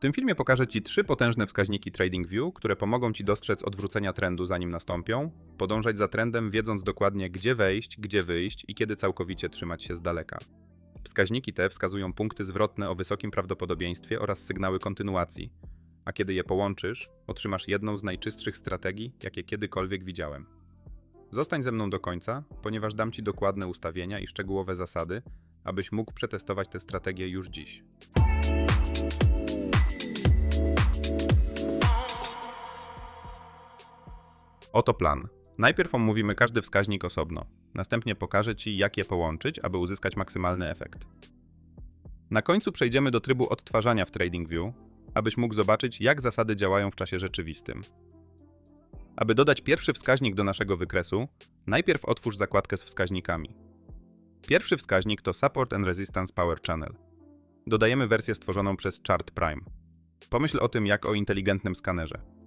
W tym filmie pokażę Ci trzy potężne wskaźniki TradingView, które pomogą Ci dostrzec odwrócenia trendu zanim nastąpią, podążać za trendem wiedząc dokładnie gdzie wejść, gdzie wyjść i kiedy całkowicie trzymać się z daleka. Wskaźniki te wskazują punkty zwrotne o wysokim prawdopodobieństwie oraz sygnały kontynuacji, a kiedy je połączysz, otrzymasz jedną z najczystszych strategii, jakie kiedykolwiek widziałem. Zostań ze mną do końca, ponieważ dam Ci dokładne ustawienia i szczegółowe zasady, abyś mógł przetestować tę strategię już dziś. Oto plan. Najpierw omówimy każdy wskaźnik osobno. Następnie pokażę Ci, jak je połączyć, aby uzyskać maksymalny efekt. Na końcu przejdziemy do trybu odtwarzania w TradingView, abyś mógł zobaczyć, jak zasady działają w czasie rzeczywistym. Aby dodać pierwszy wskaźnik do naszego wykresu, najpierw otwórz zakładkę z wskaźnikami. Pierwszy wskaźnik to Support and Resistance Power Channel. Dodajemy wersję stworzoną przez Chart Prime. Pomyśl o tym jak o inteligentnym skanerze.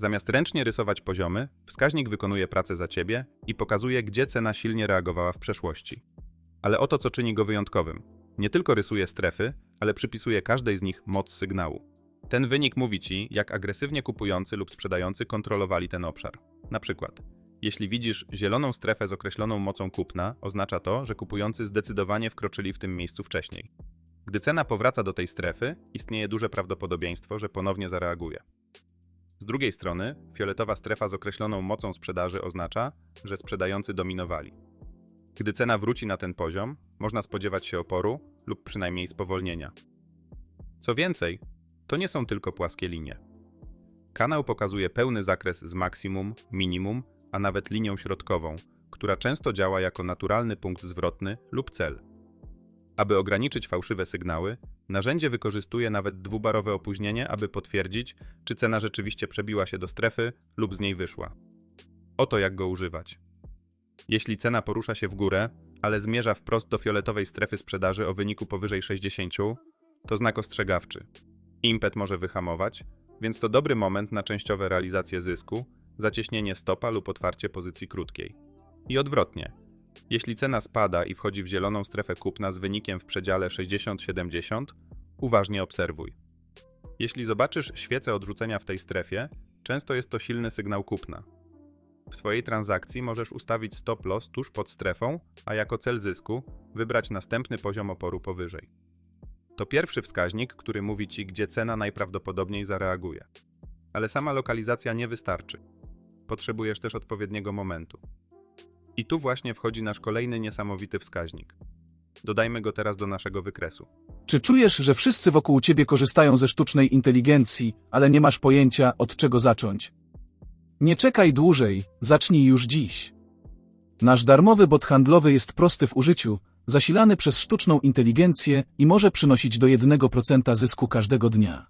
Zamiast ręcznie rysować poziomy, wskaźnik wykonuje pracę za ciebie i pokazuje, gdzie cena silnie reagowała w przeszłości. Ale oto co czyni go wyjątkowym. Nie tylko rysuje strefy, ale przypisuje każdej z nich moc sygnału. Ten wynik mówi ci, jak agresywnie kupujący lub sprzedający kontrolowali ten obszar. Na przykład, jeśli widzisz zieloną strefę z określoną mocą kupna, oznacza to, że kupujący zdecydowanie wkroczyli w tym miejscu wcześniej. Gdy cena powraca do tej strefy, istnieje duże prawdopodobieństwo, że ponownie zareaguje. Z drugiej strony, fioletowa strefa z określoną mocą sprzedaży oznacza, że sprzedający dominowali. Gdy cena wróci na ten poziom, można spodziewać się oporu lub przynajmniej spowolnienia. Co więcej, to nie są tylko płaskie linie. Kanał pokazuje pełny zakres z maksimum, minimum, a nawet linią środkową, która często działa jako naturalny punkt zwrotny lub cel. Aby ograniczyć fałszywe sygnały, narzędzie wykorzystuje nawet dwubarowe opóźnienie, aby potwierdzić, czy cena rzeczywiście przebiła się do strefy lub z niej wyszła. Oto jak go używać. Jeśli cena porusza się w górę, ale zmierza wprost do fioletowej strefy sprzedaży o wyniku powyżej 60, to znak ostrzegawczy. Impet może wyhamować, więc to dobry moment na częściowe realizacje zysku, zacieśnienie stopa lub otwarcie pozycji krótkiej. I odwrotnie. Jeśli cena spada i wchodzi w zieloną strefę kupna z wynikiem w przedziale 60-70, uważnie obserwuj. Jeśli zobaczysz świecę odrzucenia w tej strefie, często jest to silny sygnał kupna. W swojej transakcji możesz ustawić stop loss tuż pod strefą, a jako cel zysku wybrać następny poziom oporu powyżej. To pierwszy wskaźnik, który mówi Ci, gdzie cena najprawdopodobniej zareaguje. Ale sama lokalizacja nie wystarczy. Potrzebujesz też odpowiedniego momentu. I tu właśnie wchodzi nasz kolejny niesamowity wskaźnik. Dodajmy go teraz do naszego wykresu. Czy czujesz, że wszyscy wokół ciebie korzystają ze sztucznej inteligencji, ale nie masz pojęcia, od czego zacząć? Nie czekaj dłużej, zacznij już dziś. Nasz darmowy bot handlowy jest prosty w użyciu, zasilany przez sztuczną inteligencję i może przynosić do 1% zysku każdego dnia.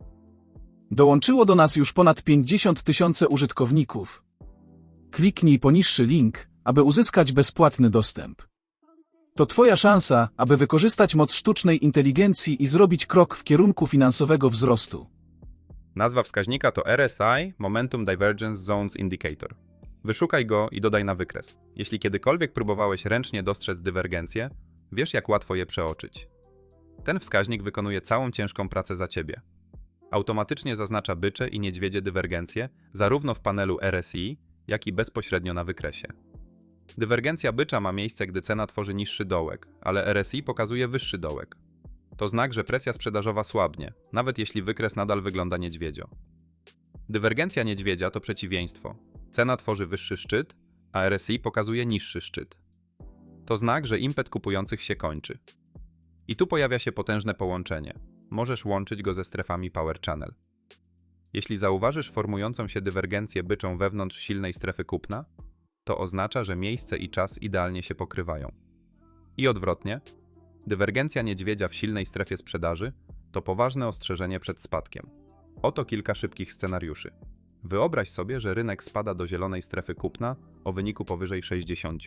Dołączyło do nas już ponad 50 tysięcy użytkowników. Kliknij poniższy link, aby uzyskać bezpłatny dostęp. To Twoja szansa, aby wykorzystać moc sztucznej inteligencji i zrobić krok w kierunku finansowego wzrostu. Nazwa wskaźnika to RSI Momentum Divergence Zones Indicator. Wyszukaj go i dodaj na wykres. Jeśli kiedykolwiek próbowałeś ręcznie dostrzec dywergencje, wiesz jak łatwo je przeoczyć. Ten wskaźnik wykonuje całą ciężką pracę za ciebie. Automatycznie zaznacza bycze i niedźwiedzie dywergencje zarówno w panelu RSI, jak i bezpośrednio na wykresie. Dywergencja bycza ma miejsce, gdy cena tworzy niższy dołek, ale RSI pokazuje wyższy dołek. To znak, że presja sprzedażowa słabnie, nawet jeśli wykres nadal wygląda niedźwiedzio. Dywergencja niedźwiedzia to przeciwieństwo. Cena tworzy wyższy szczyt, a RSI pokazuje niższy szczyt. To znak, że impet kupujących się kończy. I tu pojawia się potężne połączenie. Możesz łączyć go ze strefami Power Channel. Jeśli zauważysz formującą się dywergencję byczą wewnątrz silnej strefy kupna, to oznacza, że miejsce i czas idealnie się pokrywają. I odwrotnie, dywergencja niedźwiedzia w silnej strefie sprzedaży to poważne ostrzeżenie przed spadkiem. Oto kilka szybkich scenariuszy. Wyobraź sobie, że rynek spada do zielonej strefy kupna o wyniku powyżej 60.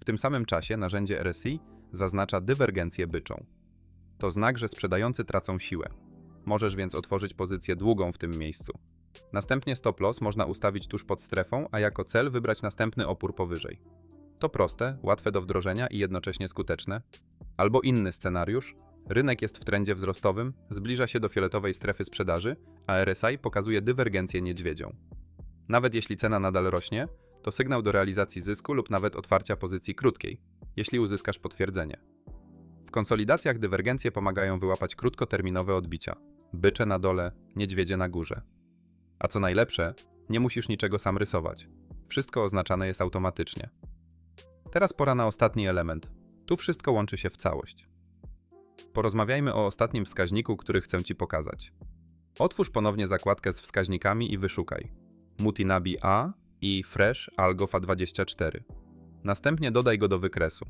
W tym samym czasie narzędzie RSI zaznacza dywergencję byczą. To znak, że sprzedający tracą siłę. Możesz więc otworzyć pozycję długą w tym miejscu. Następnie stop loss można ustawić tuż pod strefą, a jako cel wybrać następny opór powyżej. To proste, łatwe do wdrożenia i jednocześnie skuteczne. Albo inny scenariusz, Rynek jest w trendzie wzrostowym, zbliża się do fioletowej strefy sprzedaży, a RSI pokazuje dywergencję niedźwiedzią. Nawet jeśli cena nadal rośnie, to sygnał do realizacji zysku lub nawet otwarcia pozycji krótkiej, jeśli uzyskasz potwierdzenie. W konsolidacjach dywergencje pomagają wyłapać krótkoterminowe odbicia. Bycze na dole, niedźwiedzie na górze. A co najlepsze, nie musisz niczego sam rysować. Wszystko oznaczane jest automatycznie. Teraz pora na ostatni element. Tu wszystko łączy się w całość. Porozmawiajmy o ostatnim wskaźniku, który chcę Ci pokazać. Otwórz ponownie zakładkę z wskaźnikami i wyszukaj Mutinabi A i Fresh Algofa 24. Następnie dodaj go do wykresu.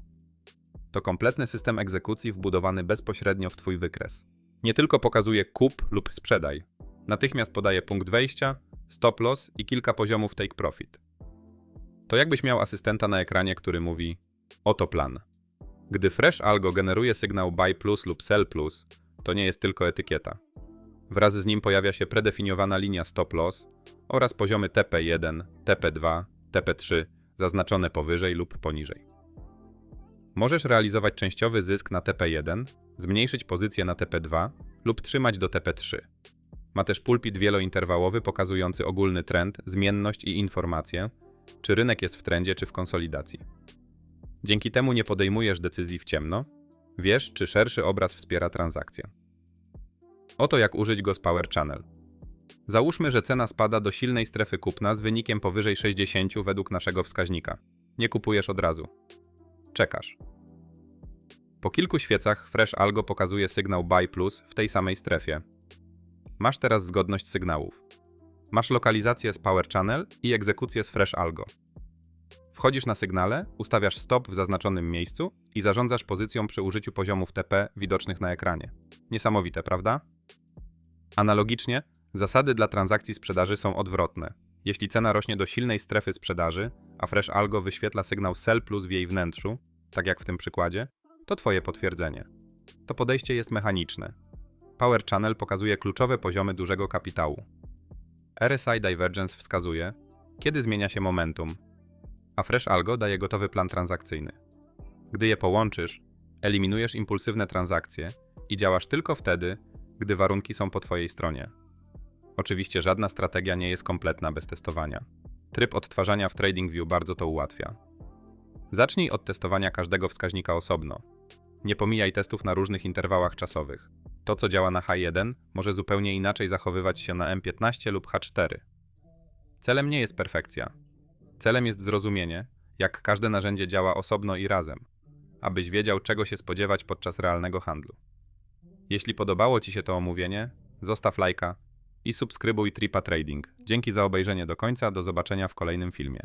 To kompletny system egzekucji wbudowany bezpośrednio w Twój wykres. Nie tylko pokazuje kup lub sprzedaj. Natychmiast podaje punkt wejścia, stop loss i kilka poziomów take profit. To jakbyś miał asystenta na ekranie, który mówi: Oto plan. Gdy Fresh Algo generuje sygnał buy plus lub sell plus, to nie jest tylko etykieta. Wraz z nim pojawia się predefiniowana linia stop loss oraz poziomy TP1, TP2, TP3 zaznaczone powyżej lub poniżej. Możesz realizować częściowy zysk na TP1, zmniejszyć pozycję na TP2 lub trzymać do TP3. Ma też pulpit wielointerwałowy pokazujący ogólny trend, zmienność i informacje, czy rynek jest w trendzie czy w konsolidacji. Dzięki temu nie podejmujesz decyzji w ciemno, wiesz, czy szerszy obraz wspiera transakcję. Oto jak użyć go z Power Channel. Załóżmy, że cena spada do silnej strefy kupna z wynikiem powyżej 60 według naszego wskaźnika. Nie kupujesz od razu. Czekasz. Po kilku świecach Fresh Algo pokazuje sygnał Buy Plus w tej samej strefie. Masz teraz zgodność sygnałów. Masz lokalizację z Power Channel i egzekucję z Fresh Algo. Wchodzisz na sygnale, ustawiasz stop w zaznaczonym miejscu i zarządzasz pozycją przy użyciu poziomów TP widocznych na ekranie. Niesamowite, prawda? Analogicznie, zasady dla transakcji sprzedaży są odwrotne. Jeśli cena rośnie do silnej strefy sprzedaży, a Fresh Algo wyświetla sygnał sell plus w jej wnętrzu, tak jak w tym przykładzie, to Twoje potwierdzenie. To podejście jest mechaniczne. Power Channel pokazuje kluczowe poziomy dużego kapitału. RSI Divergence wskazuje, kiedy zmienia się momentum, a Fresh Algo daje gotowy plan transakcyjny. Gdy je połączysz, eliminujesz impulsywne transakcje i działasz tylko wtedy, gdy warunki są po Twojej stronie. Oczywiście żadna strategia nie jest kompletna bez testowania. Tryb odtwarzania w TradingView bardzo to ułatwia. Zacznij od testowania każdego wskaźnika osobno. Nie pomijaj testów na różnych interwałach czasowych. To, co działa na H1, może zupełnie inaczej zachowywać się na M15 lub H4. Celem nie jest perfekcja. Celem jest zrozumienie, jak każde narzędzie działa osobno i razem, abyś wiedział, czego się spodziewać podczas realnego handlu. Jeśli podobało Ci się to omówienie, zostaw lajka i subskrybuj Tripa Trading. Dzięki za obejrzenie do końca, do zobaczenia w kolejnym filmie.